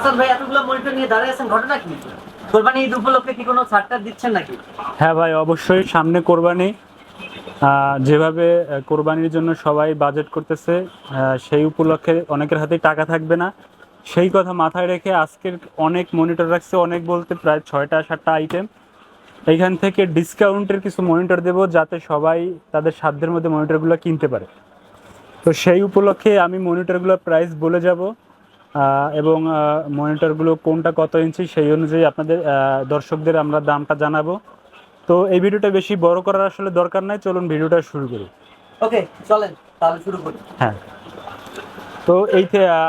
হাসান ভাই এতগুলো মনিটর নিয়ে দাঁড়িয়ে আছেন, ঘটনা কি? কোরবানি ঈদ উপলক্ষে কি কোনো ছাড়টা দিচ্ছেন নাকি? হ্যাঁ ভাই, অবশ্যই সামনে কোরবানি। যেভাবে কোরবানির জন্য সবাই বাজেট করতেছে সেই উপলক্ষে অনেকের হাতেই টাকা থাকবে না। সেই কথা মাথায় রেখে আজকের অনেক মনিটর রাখছে, অনেক বলতে প্রায় ছয়টা, সাতটা আইটেম এইখান থেকে ডিসকাউন্টের কিছু মনিটর দেব, যাতে সবাই তাদের সাধ্যের মধ্যে মনিটরগুলো কিনতে পারে। তো সেই উপলক্ষে আমি মনিটরগুলোর প্রাইস বলে যাব। এবং মনিটরগুলো কোনটা কত ইঞ্চি সেই অনুযায়ী আপনাদের দর্শকদের আমরা দামটা জানাব। তো এই ভিডিওটা বেশি বড় করার আসলে দরকার নাই চলুন ভিডিওটা শুরু করি। ওকে চলেন তাহলে শুরু করি। হ্যাঁ। তো এই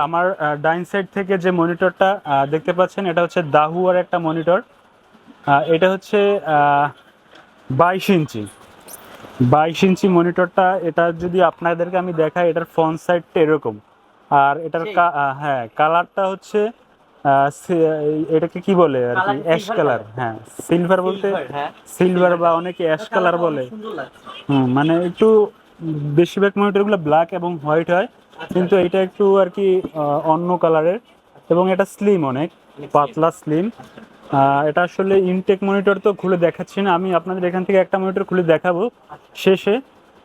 আমার ডাইন সাইড থেকে যে মনিটরটা দেখতে পাচ্ছেন এটা হচ্ছে দাহুয়ার একটা মনিটর। এটা হচ্ছে বাইশ ইঞ্চি। বাইশ ইঞ্চি মনিটরটা এটা যদি আপনাদেরকে আমি দেখাই এটার ফ্রন্ট সাইডটা এরকম। আর এটার হ্যাঁ কালারটা হচ্ছে এটাকে কি বলে আর কি? অ্যাশ কালার হ্যাঁ সিলভার বলতে হ্যাঁ। সিলভার বা অনেকে অ্যাশ কালার বলে। হুম মানে একটু বেশিরভাগ মনিটরগুলো ব্ল্যাক এবং হোয়াইট হয়। আচ্ছা। কিন্তু এটা একটু আর কি অন্য কালারের এবং এটা স্লিম অনেক পাতলা স্লিম এটা আসলে ইনটেক মনিটর তো খুলে দেখাচ্ছি না। আমি আপনাদের এখান থেকে একটা মনিটর খুলে দেখাবো শেষে।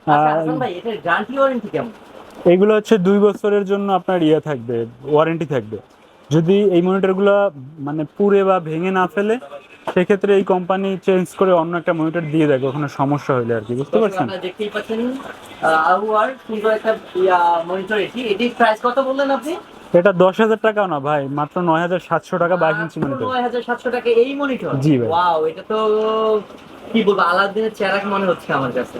আচ্ছা ভাই এটার গ্যারান্টি ওয়ারেন্টি কেমন? এইগুলো হচ্ছে দুই বছরের জন্য আপনার ইয়ে থাকবে ওয়ারেন্টি থাকবে। যদি এই মনিটরগুলো মানে পুড়ে বা ভেঙে না ফেলে সেক্ষেত্রে এই কোম্পানি চেঞ্জ করে অন্য একটা মনিটর দিয়ে দেয় ওখানে সমস্যা হলে আর কি বুঝতে পারছেন? দেখতেই পাচ্ছেন আহুয়ার সুন্দর একটা মনিটর এটি। এটির প্রাইস কত বললেন আপনি? এটা দশ হাজার টাকাও না ভাই মাত্র নয় হাজার সাতশো টাকা বাইশ ইঞ্চি মনিটর। নয় হাজার সাতশো টাকা এই মনিটর? জি ভাই। ওয়াও এটা তো কি বলব আলাদিনের চেরাক মনে হচ্ছে আমার কাছে।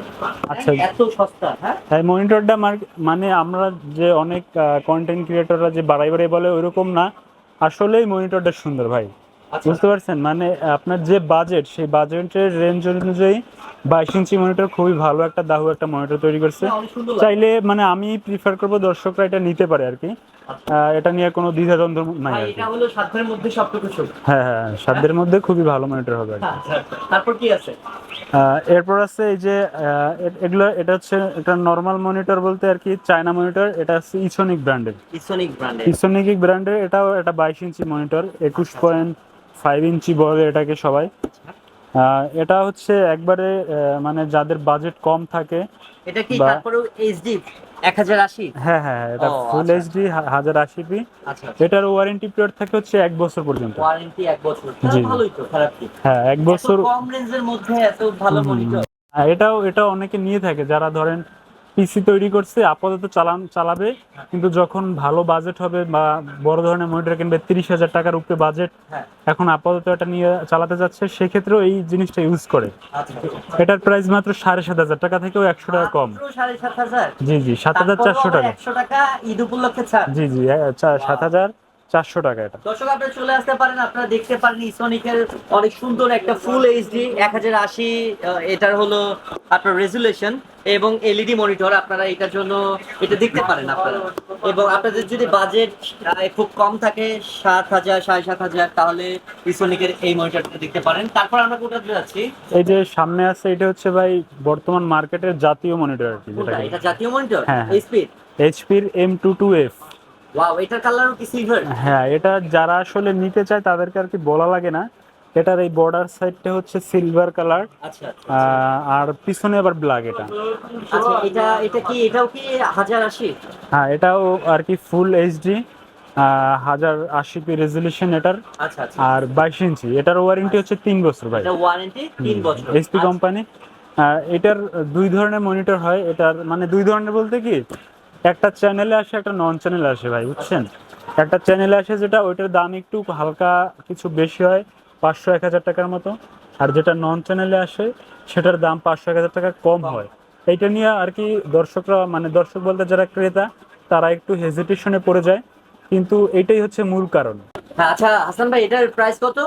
আচ্ছা। এত সস্তা হ্যাঁ? তাই মনিটরটা মানে আমরা যে অনেক কন্টেন্ট ক্রিয়েটররা যে বাড়াই বাড়াই বলে ওইরকম না। আসলেই মনিটরটা সুন্দর ভাই। আচ্ছা। বুঝতে পারছেন? মানে আপনার যে বাজেট সেই বাজেটের রেঞ্জ অনুযায়ী বাইশ ইঞ্চি মনিটর খুবই ভালো একটা দাহু একটা মনিটর তৈরি করছে। চাইলে মানে আমি প্রিফার করব দর্শকরা এটা নিতে পারে আর কি। এটা নিয়ে কোনো দ্বিধাদ্বন্দ্ব নাই এটা হলো সাধ্যের মধ্যে সবটুকু হ্যাঁ হ্যাঁ সাধ্যের মধ্যে খুবই ভালো মনিটর হবে কি। আচ্ছা তারপর কি আছে? এরপর আছে এই যে এগুলো এটা হচ্ছে একটা নর্মাল মনিটর বলতে আর কি চায়না মনিটর এটা হচ্ছে ইসোনিক ব্র্যান্ডের ইসোনিক ব্র্যান্ডের ইসোনিক ব্র্যান্ডের এটাও এটা বাইশ ইঞ্চি মনিটর একুশ পয়েন্ট ফাইভ ইঞ্চি বলে এটাকে সবাই। আহ, এটা হচ্ছে একবারে মানে যাদের বাজেট কম থাকে এটা কি তারপরে এইচডি হ্যাঁ হ্যাঁ হ্যাঁ, এটা ফুল আচ্ছা। এইচডি হাজার আশি পি আচ্ছা এটার ওয়ারেন্টি পিরিয়ড থাকে হচ্ছে বছর পর্যন্ত। ওয়ারেন্টি এক বছর। জি, জি। ভালোই তো খারাপ কি? হ্যাঁ বছর কম রেঞ্জের মধ্যে এত ভালো মনিটর হ্যাঁ, এটাও এটা অনেকে নিয়ে থাকে যারা ধরেন পিসি তৈরি করছে আপাতত চালান চালাবে। কিন্তু যখন ভালো বাজেট হবে বা বড় ধরনের মনিটর কিনবে তিরিশ হাজার টাকার উপরে বাজেট হ্যাঁ। এখন আপাতত এটা নিয়ে চালাতে যাচ্ছে সেক্ষেত্রেও এই জিনিসটা ইউজ করে। আচ্ছা এটার প্রাইস মাত্র সাড়ে সাত হাজার টাকা থেকেও একশো টাকা কম। জি জি সাত হাজার চারশো টাকা। ঈদ উপলক্ষে জি জি সাত হাজার। চারশো টাকা এটা। দর্শক আপনারা চলে আসতে পারেন আপনারা দেখতে পারেন ইসোনিকের অনেক সুন্দর একটা ফুল এইচডি এক হাজার আশি এটার হলো আপনার রেজুলেশন এবং এলইডি মনিটর আপনারা এটার জন্য এটা দেখতে পারেন আপনারা। এবং আপনাদের যদি বাজেট খুব কম থাকে সাত হাজার সাড়ে সাত হাজার তাহলে ইসোনিকের এই মনিটরটা দেখতে পারেন। তারপর আমরা কোথাতে যাচ্ছি? এই যে সামনে আছে এটা হচ্ছে ভাই বর্তমান মার্কেটের জাতীয় মনিটর আর কি যেটা এটা জাতীয় মনিটর। এইচপির এইচপির M two two F wow এটার কালারও কি সিলভার হ্যাঁ এটা যারা আসলে নিতে চায় তাদেরকে আর কি বলা লাগে না। এটার এই বর্ডার সাইডটা হচ্ছে সিলভার কালার আচ্ছা আচ্ছা। আর পিছনে আবার ব্ল্যাক এটা। আচ্ছা এটা এটা কি এটাও কি হাজার আশি? হ্যাঁ এটাও আর কি ফুল এইচডি হাজার আশি পি রেজলিউশন এটার। আচ্ছা আচ্ছা। আর বাইশ ইঞ্চি এটার ওয়ারেন্টি হচ্ছে তিন বছর ভাই। এটা ওয়ারেন্টি তিন বছর। এইচপি কোম্পানি এটার দুই ধরনের মনিটর হয়। এটার মানে দুই ধরনের বলতে কি একটা চ্যানেলে আসে একটা নন চ্যানেলে আসে ভাই বুঝছেন? একটা চ্যানেলে আসে যেটা ওইটার দাম একটু হালকা কিছু বেশি হয় পাঁচশো এক হাজার টাকার মতো। আর যেটা নন চ্যানেলে আসে সেটার দাম পাঁচশো এক হাজার টাকা কম হয়। এইটা নিয়ে আর কি দর্শকরা মানে দর্শক বলতে যারা ক্রেতা তারা একটু হেজিটেশনে পড়ে যায়। কিন্তু এটাই হচ্ছে মূল কারণ। হ্যাঁ, আচ্ছা হাসান ভাই এটার প্রাইস কত?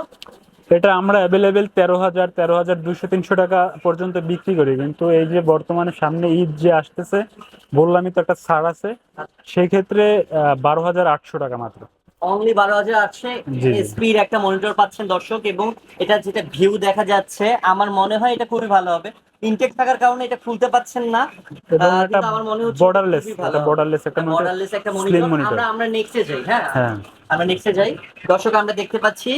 এটা আমরা অ্যাভেলেবেল তেরো হাজার তেরো হাজার দুশো তিনশো টাকা পর্যন্ত বিক্রি করি। কিন্তু এই যে বর্তমানে সামনে ঈদ যে আসতেছে, বললামই তো একটা ছাড় আছে। সেই ক্ষেত্রে বারো হাজার আটশো টাকা মাত্র। অনলি বারো হাজার আটশো। এসপির একটা মনিটর পাচ্ছেন দর্শক এবং এটা যেটা ভিউ দেখা যাচ্ছে আমার মনে হয় এটা খুবই ভালো হবে। ইনটেক থাকার কারণে এটা খুলতে পাচ্ছেন না। কিন্তু আমার মনে হচ্ছে এটা borderless একটা borderless একটা মনিটর আমরা আমরা নেক্সটে যাই হ্যাঁ? হ্যাঁ। আমরা নেক্সটে যাই। দর্শক আমরা দেখতে পাচ্ছি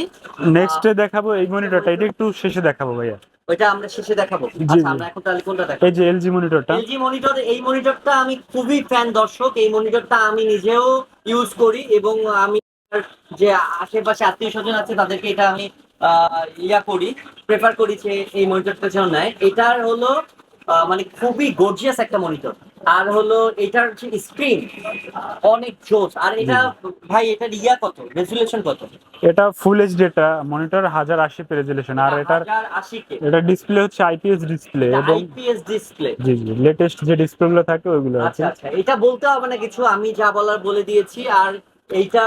নেক্সটে দেখাবো এই মনিটরটা এটা একটু শেষে দেখাবো ভাইয়া। ওইটা আমরা শেষে দেখাবো। আচ্ছা আমরা এখন তাহলে কোনটা দেখাবো? এই যে এলজি মনিটরটা এলজি মনিটর এই মনিটরটা আমি খুবই ফ্যান দর্শক। এই মনিটরটা আমি নিজেও ইউজ করি এবং আমি যে আশেপাশে আত্মীয় স্বজন আছে তাদেরকে এটা আমি ইয়া করি প্রেফার করি যে এই মনিটরটা যেন নেয়। এটার হলো মানে খুবই গর্জিয়াস একটা মনিটর আর হলো এটার যে স্ক্রিন অনেক জোস আর এটা ভাই এটার ইয়া কত? রেজুলেশন কত? এটা ফুল এইচডি এটা মনিটর হাজার আশি রেজুলেশন আর এটার আশি কে? এটা ডিসপ্লে হচ্ছে আইপিএস ডিসপ্লে এবং IPS display G G latest যে ডিসপ্লে গুলো থাকে ওইগুলো আছে। আচ্ছা আচ্ছা। এটা বলতে হবে না কিছু আমি যা বলার বলে দিয়েছি। আর এইটা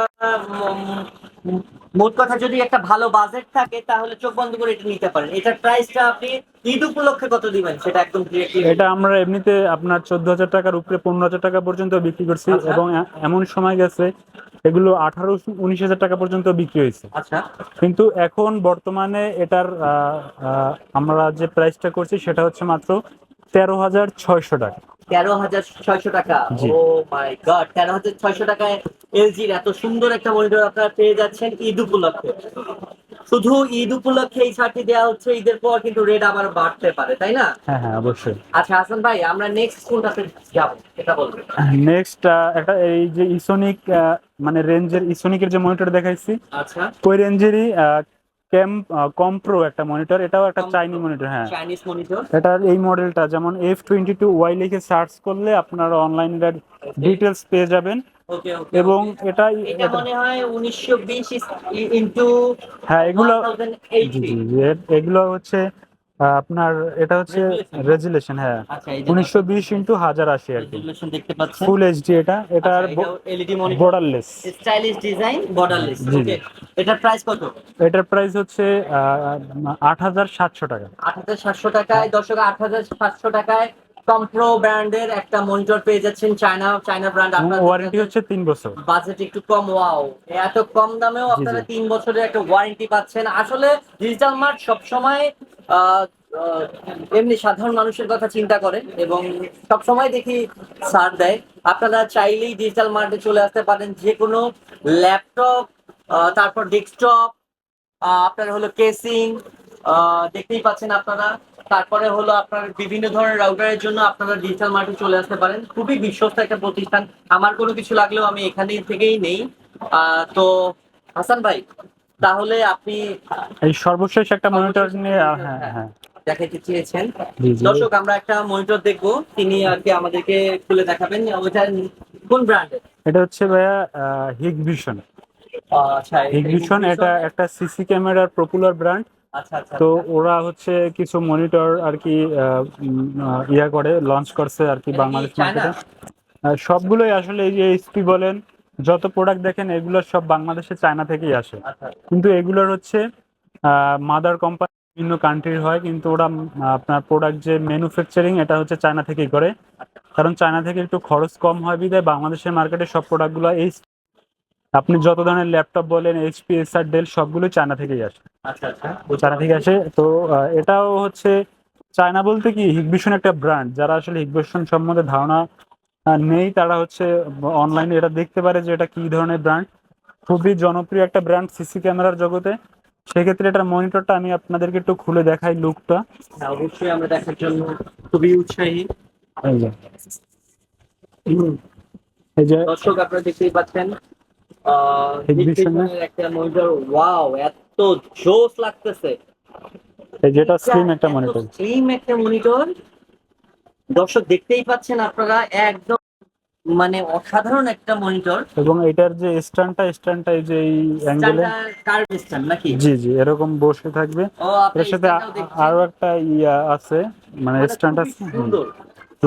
মোট কথা যদি একটা ভালো বাজেট থাকে তাহলে চোখ বন্ধ করে এটা নিতে পারেন। এটার প্রাইসটা আপনি ঈদ উপলক্ষে কত দিবেন? সেটা একদম এটা আমরা এমনিতে আপনার চোদ্দ হাজার টাকার উপরে পনেরো হাজার টাকা পর্যন্ত বিক্রি করছি আচ্ছা। এবং এমন সময় গেছে এগুলো আঠারো উনিশ হাজার টাকা পর্যন্ত বিক্রি হয়েছে। আচ্ছা। কিন্তু এখন বর্তমানে এটার আমরা যে প্রাইসটা করছি সেটা হচ্ছে মাত্র তেরো হাজার ছয়শো টাকা। তেরো হাজার ছয়শো টাকা। ও মাই গড তেরো হাজার ছয়শো টাকায় এলজির এত সুন্দর একটা মনিটর আপনারা পেয়ে যাচ্ছেন ঈদ উপলক্ষে। শুধু ঈদ উপলক্ষে এই ছাড়টি দেওয়া হচ্ছে ঈদের পর কিন্তু রেট আবার বাড়তে পারে তাই না? হ্যাঁ হ্যাঁ অবশ্যই। আচ্ছা হাসান ভাই আমরা নেক্সট কোনটাতে যাব এটা বলবেন। নেক্সট একটা এই যে ইসোনিক মানে রেঞ্জের ইসোনিকের যে মনিটর দেখাইছি আচ্ছা। ওই রেঞ্জেরই ক্যাম কমপ্রো একটা মনিটর এটাও একটা চাইনি মনিটর হ্যাঁ। Chinese monitor. এটার এই মডেলটা যেমন এফ টোয়েন্টি টু ওয়াই লিখে সার্চ করলে আপনারা অনলাইনে ডিটেলস পেয়ে যাবেন। এবং এটা এটা মনে হয় ইন্টু হ্যাঁ এগুলো এগুলো হচ্ছে আপনার এটা হচ্ছে? রেজুলেশন হ্যাঁ। আচ্ছা উনিশশো বিশ ইন্টু হাজার আশি আর কি। দেখতে পাচ্ছেন। ফুল এইচডি এটা। এটার LED monitor borderless stylish design borderless. Okay এটার প্রাইস কত? এটার প্রাইস হচ্ছে আট হাজার সাতশো টাকা। আট হাজার সাতশো টাকায় দর্শক আট হাজার সাতশো টাকায় কমপ্রো ব্র্যান্ডের একটা মনিটর পেয়ে যাচ্ছেন চায়না চায়না ব্র্যান্ড আপনার ওয়ারেন্টি হচ্ছে তিন বছর। বাজেট একটু কম ওয়াও এত কম দামেও আপনারা জি। তিন বছরের একটা ওয়ারেন্টি পাচ্ছেন। আসলে ডিজিটাল মার্ট সবসময় আহ, আহ, এমনি সাধারণ মানুষের কথা চিন্তা করে এবং সবসময় দেখি ছাড় দেয়। আপনারা চাইলেই ডিজিটাল মার্টে চলে আসতে পারেন। যে কোনো ল্যাপটপ তারপর ডেস্কটপ আপনার হলো কেসিং দেখতেই পাচ্ছেন আপনারা। তারপরে হলো আপনার বিভিন্ন ধরনের রাউটারের জন্য আপনারা ডিজিটাল মার্টে চলে আসতে পারেন। খুবই বিশ্বস্ত একটা প্রতিষ্ঠান। আমার কোনো কিছু লাগলেও আমি এখানে থেকেই নেই। তো হাসান ভাই তাহলে আপনি এই সর্বশেষ একটা মনিটর নিয়ে হ্যাঁ হ্যাঁ। দেখাতে চেয়েছেন। দর্শক আমরা একটা মনিটর দেখব। তিনি আর কি আমাদেরকে খুলে দেখাবেন। ওইটা কোন ব্র্যান্ডের? এটা হচ্ছে ভাইয়া হিগ ভিশন আচ্ছা হিগ ভিশন এটা একটা সিসি ক্যামেরার পপুলার ব্র্যান্ড তো ওরা হচ্ছে কিছু মনিটর আর কি ইয়া করে লঞ্চ করছে আর কি বাংলাদেশ মার্কেটে সবগুলোই আসলে এই যে এইচপি বলেন যত প্রোডাক্ট দেখেন এগুলো সব বাংলাদেশে চায়না থেকেই আসে। আচ্ছা কিন্তু এগুলোর হচ্ছে মাদার কোম্পানি বিভিন্ন কান্ট্রির হয় কিন্তু ওরা আপনার প্রোডাক্ট যে ম্যানুফ্যাকচারিং এটা হচ্ছে চায়না থেকেই করে। কারণ চায়না থেকে একটু খরচ কম হয় বিধায় বাংলাদেশের মার্কেটে সব প্রোডাক্টগুলো এই আপনি যত ধরনের ল্যাপটপ বলেন এইচপি এসআর ডেল সবগুলো চায়না থেকেই আসে। আচ্ছা আচ্ছা। চায়না থেকে আসে। তো এটাও হচ্ছে চায়না বলতে কি হিগভিশন একটা ব্র্যান্ড যারা আসলে হিগভিশন সম্বন্ধে ধারণা নেই তারা হচ্ছে অনলাইনে এটা দেখতে পারে যে এটা কি ধরনের ব্র্যান্ড খুবই জনপ্রিয় একটা ব্র্যান্ড সিসি ক্যামেরার জগতে। সেক্ষেত্রে এটার মনিটরটা আমি আপনাদেরকে একটু খুলে দেখাই লুকটা হ্যাঁ, অবশ্যই আমরা দেখার জন্য খুবই উৎসাহী। এই যে। দর্শক আপনারা দেখতেই পাচ্ছেন একটা মনিটর ওয়াও এত জোস লাগতেছে। এই যেটা স্লিম একটা মনিটর। স্লিম একটা মনিটর। দর্শক দেখতেই পাচ্ছেন আপনারা একদম মানে অসাধারণ একটা মনিটর। এবং এটার যে স্ট্যান্ডটা স্ট্যান্ডটা এই যে এই অ্যাঙ্গেলে কার্ভ স্ট্যান্ড নাকি? জি জি এরকম বসে থাকবে। এর সাথে আরও একটা ইয়া আছে মানে স্ট্যান্ড আছে সুন্দর।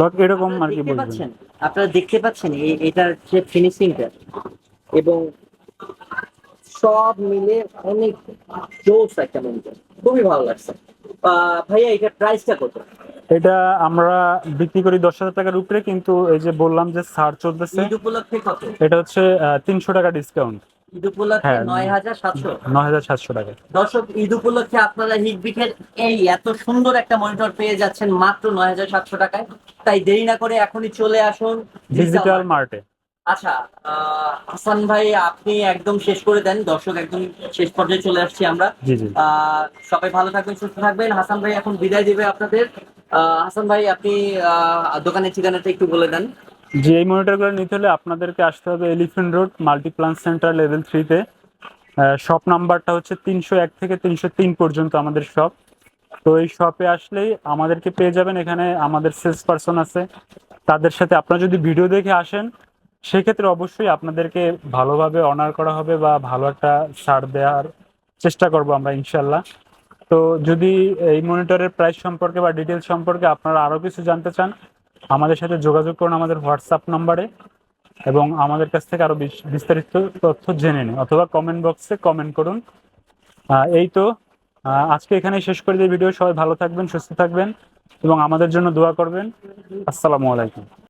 লক এরকম আপনারা আর কি দেখতে বলবেন পাচ্ছেন আপনারা দেখতে পাচ্ছেন এটার যে ফিনিশিংটা এবং সব মিলে অনেক জোস একটা মনিটর খুবই ভালো লাগছে। ভাইয়া এটা প্রাইসটা কত? এটা আমরা বিক্রি করি দশ হাজার টাকার উপরে কিন্তু এই যে বললাম যে ছাড় চলতেছে এটা হচ্ছে তিনশো টাকা ডিসকাউন্ট ঈদ উপলক্ষে হ্যাঁ। নয় হাজার সাতশো। নয় হাজার সাতশো টাকা। দর্শক ঈদ উপলক্ষে আপনারা এই এত সুন্দর একটা মনিটর পেয়ে যাচ্ছেন মাত্র নয় হাজার সাতশো টাকায়। তাই দেরি না করে এখনই চলে আসুন। ডিজিটাল মার্টে আচ্ছা হাসান ভাই আপনি একদম শেষ করে দেন। দর্শক একদম শেষ পর্যায়ে চলে আসছি আমরা। সবাই ভালো থাকবেন সুস্থ থাকবেন। হাসান ভাই এখন বিদায় দিবে আপনাদের। হাসান ভাই আপনি দোকানের ঠিকানাটা একটু বলে দেন। যে এই মনিটরগুলো নিতে হলে আপনাদেরকে আসতে হবে elephant road Multiplan center level থ্রিতে শপ নাম্বারটা হচ্ছে তিনশো এক থেকে তিনশো তিন পর্যন্ত আমাদের শপ তো এই শপে আসলেই আমাদেরকে পেয়ে যাবেন। এখানে আমাদের সেলস পারসন আছে। তাদের সাথে আপনারা যদি ভিডিও দেখে আসেন সেক্ষেত্রে অবশ্যই আপনাদেরকে ভালোভাবে অনার করা হবে বা ভালো একটা ছাড় দেওয়ার চেষ্টা করব আমরা, ইনশাল্লাহ। তো যদি এই মনিটরের প্রাইস সম্পর্কে বা ডিটেলস সম্পর্কে আপনারা আরও কিছু জানতে চান, আমাদের সাথে যোগাযোগ করুন আমাদের হোয়াটসঅ্যাপ নাম্বারে এবং আমাদের কাছ থেকে আরও বিস- বিস্তারিত তথ্য জেনে নিন অথবা কমেন্ট বক্সে কমেন্ট করুন। এই তো আজকে এখানেই শেষ করে দিয়ে ভিডিও সবাই ভালো থাকবেন, সুস্থ থাকবেন এবং আমাদের জন্য দোয়া করবেন। আসসালামু আলাইকুম।